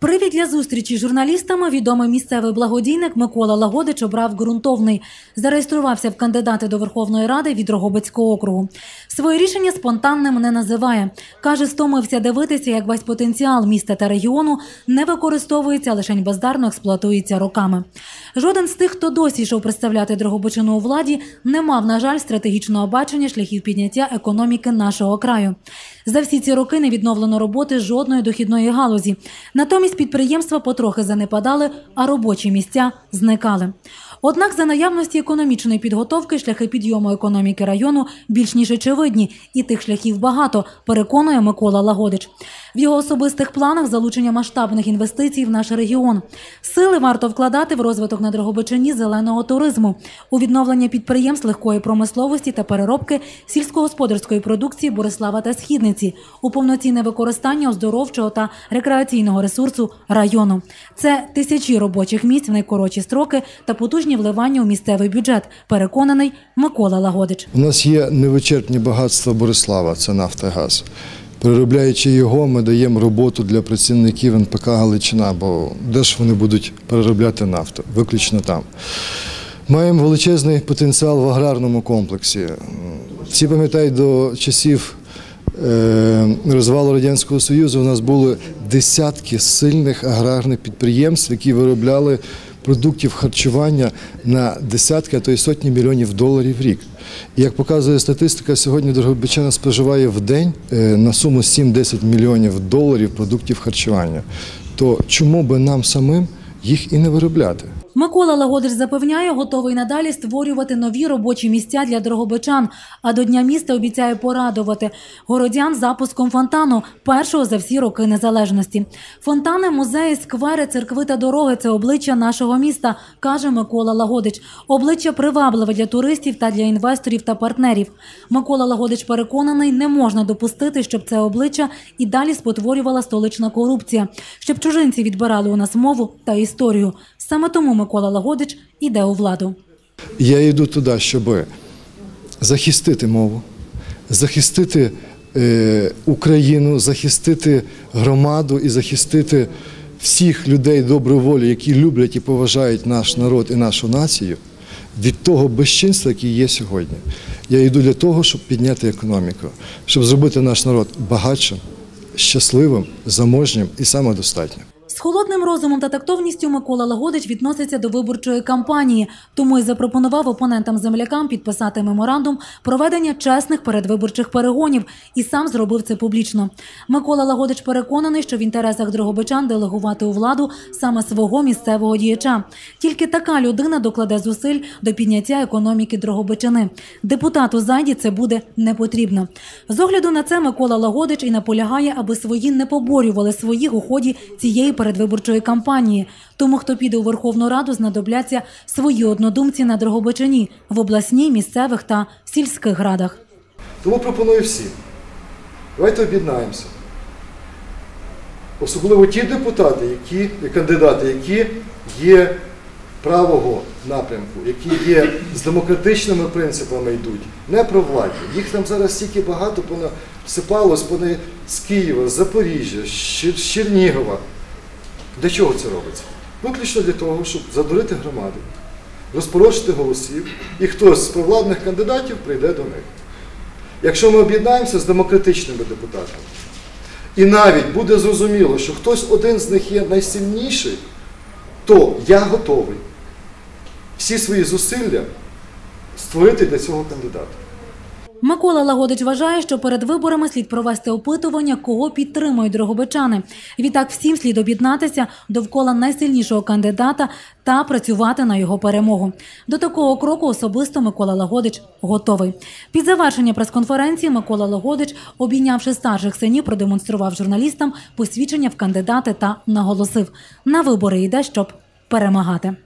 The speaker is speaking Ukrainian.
Привід для зустрічі з журналістами відомий місцевий благодійник Микола Лагодич обрав ґрунтовний. Зареєструвався в кандидати до Верховної Ради від Рогобицького округу. Своє рішення спонтанним не називає. Каже, стомився дивитися, як весь потенціал міста та регіону не використовується, лише бездарно експлуатується роками. Жоден з тих, хто досі йшов представляти Дрогобичину у владі, не мав, на жаль, стратегічного бачення шляхів підняття економіки нашого краю. За всі ці роки не відновлено роботи жодної дохідної галузі. Натомість підприємства потрохи занепадали, а робочі місця зникали. Однак за наявності економічної підготовки шляхи підйому економіки району більш ніж очевидні, і тих шляхів багато, переконує Микола Лагодич. В його особистих планах залучення масштабних інвестицій в наш регіон. Сили варто вкладати в розвиток на Дрогобичині зеленого туризму, у відновлення підприємств легкої промисловості та переробки сільськогосподарської продукції Борислава та Східниці, у повноцінне використання оздоровчого та рекреаційного ресурсу району. Це тисячі робочих місць в найкоротші строки та потужні вливання у місцевий бюджет. Переконаний Микола Лагодич. У нас є невичерпні багатства Борислава, це нафта і газ. Переробляючи його, ми даємо роботу для працівників НПК Галичина, бо де ж вони будуть переробляти нафту? Виключно там. Маємо величезний потенціал в аграрному комплексі. Всі пам'ятають до часів е, розвалу Радянського Союзу у нас були десятки сильних аграрних підприємств, які виробляли продуктів харчування на десятки, а то й сотні мільйонів доларів в рік. І як показує статистика, сьогодні Дрогобичана споживає в день е, на суму 7-10 мільйонів доларів продуктів харчування. То чому би нам самим їх і не виробляти? Микола Лагодич запевняє, готовий надалі створювати нові робочі місця для дрогобичан. А до Дня міста обіцяє порадувати городян запуском фонтану, першого за всі роки незалежності. Фонтани, музеї, сквери, церкви та дороги це обличчя нашого міста, каже Микола Лагодич. Обличчя привабливе для туристів та для інвесторів та партнерів. Микола Лагодич переконаний, не можна допустити, щоб це обличчя і далі спотворювала столична корупція, щоб чужинці відбирали у нас мову та історію. Саме тому Микола Лагодич іде у владу. Я йду туди, щоб захистити мову, захистити е, Україну, захистити громаду і захистити всіх людей доброї волі, які люблять і поважають наш народ і нашу націю від того безчинства, яке є сьогодні. Я йду для того, щоб підняти економіку, щоб зробити наш народ багатшим, щасливим, заможнім і самодостатнім. Холодним розумом та тактовністю Микола Лагодич відноситься до виборчої кампанії, тому й запропонував опонентам-землякам підписати меморандум проведення чесних передвиборчих перегонів і сам зробив це публічно. Микола Лагодич переконаний, що в інтересах дрогобичан делегувати у владу саме свого місцевого діяча. Тільки така людина докладе зусиль до підняття економіки Дрогобичини. Депутату зайді це буде не потрібно. З огляду на це Микола Лагодич і наполягає, аби свої не поборювали своїх у ході цієї передвиборчої кампанії. Тому, хто піде у Верховну Раду, знадобляться свої однодумці на Дрогобичині в обласній, місцевих та сільських радах. Тому пропоную всім. Давайте об'єднаємося. Особливо ті депутати, які, кандидати, які є правого напрямку, які є з демократичними принципами йдуть, не про владі. Їх там зараз стільки багато понасипалось вони з Києва, з Запоріжжя, з Чернігова. Для чого це робиться? Виключно для того, щоб задурити громаду, розпорошити голосів, і хтось з провладних кандидатів прийде до них. Якщо ми об'єднаємося з демократичними депутатами, і навіть буде зрозуміло, що хтось один з них є найсильніший, то я готовий всі свої зусилля створити для цього кандидата. Микола Лагодич вважає, що перед виборами слід провести опитування, кого підтримують дрогобичани. Відтак всім слід об'єднатися довкола найсильнішого кандидата та працювати на його перемогу. До такого кроку особисто Микола Лагодич готовий. Під завершення прес-конференції Микола Лагодич, обійнявши старших синів, продемонстрував журналістам посвідчення в кандидати та наголосив: на вибори йде, щоб перемагати.